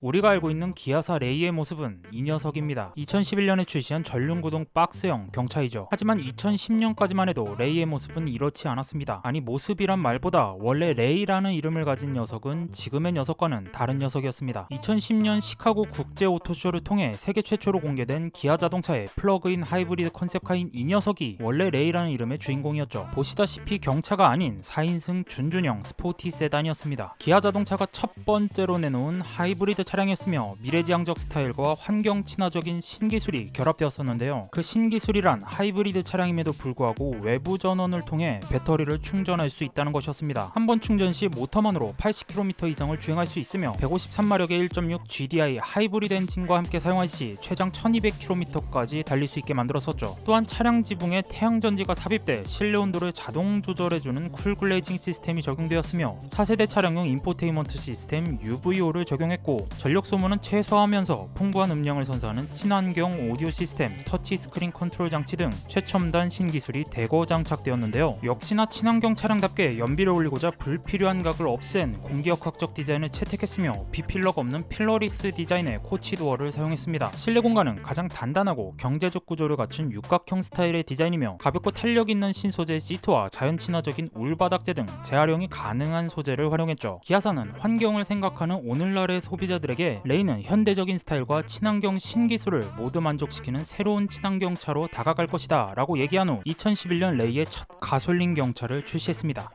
우리가 알고 있는 기아사 레이의 모습은 이 녀석입니다. 2011년에 출시한 전륜구동 박스형 경차이죠. 하지만 2010년까지만 해도 레이의 모습은 이렇지 않았습니다. 아니 모습이란 말보다 원래 레이라는 이름을 가진 녀석은 지금의 녀석과는 다른 녀석이었습니다. 2010년 시카고 국제 오토쇼를 통해 세계 최초로 공개된 기아 자동차의 플러그인 하이브리드 컨셉카인 이 녀석이 원래 레이라는 이름의 주인공이었죠. 보시다시피 경차가 아닌 4인승 준준형 스포티 세단이었습니다. 기아 자동차가 첫 번째로 내놓은 하이브리드 차량이었으며 미래지향적 스타일과 환경 친화적인 신기술이 결합되었었는데요. 그 신기술이란 하이브리드 차량임에도 불구하고 외부 전원을 통해 배터리를 충전할 수 있다는 것이었습니다. 한 번 충전 시 모터만으로 80km 이상을 주행할 수 있으며 153마력의 1.6 GDI 하이브리드 엔진과 함께 사용할 시 최장 1200km까지 달릴 수 있게 만들었었죠. 또한 차량 지붕에 태양전지가 삽입돼 실내 온도를 자동 조절해주는 쿨 글레이징 시스템이 적용되었으며 차세대 차량용 인포테인먼트 시스템 UVO를 적용했고 전력 소모는 최소화하면서 풍부한 음량을 선사하는 친환경 오디오 시스템, 터치 스크린 컨트롤 장치 등 최첨단 신기술이 대거 장착되었는데요. 역시나 친환경 차량답게 연비를 올리고자 불필요한 각을 없앤 공기역학적 디자인을 채택했으며 비필러가 없는 필러리스 디자인의 코치도어를 사용했습니다. 실내 공간은 가장 단단하고 경제적 구조를 갖춘 육각형 스타일의 디자인이며 가볍고 탄력 있는 신소재 시트와 자연 친화적인 울바닥재 등 재활용이 가능한 소재를 활용했죠. 기아사는 환경을 생각하는 오늘날의 소비자들 에게 레이는 현대적인 스타일과 친환경 신기술을 모두 만족시키는 새로운 친환경 차로 다가갈 것이다 라고 얘기한 후 2011년 레이의 첫 가솔린 경차를 출시했습니다.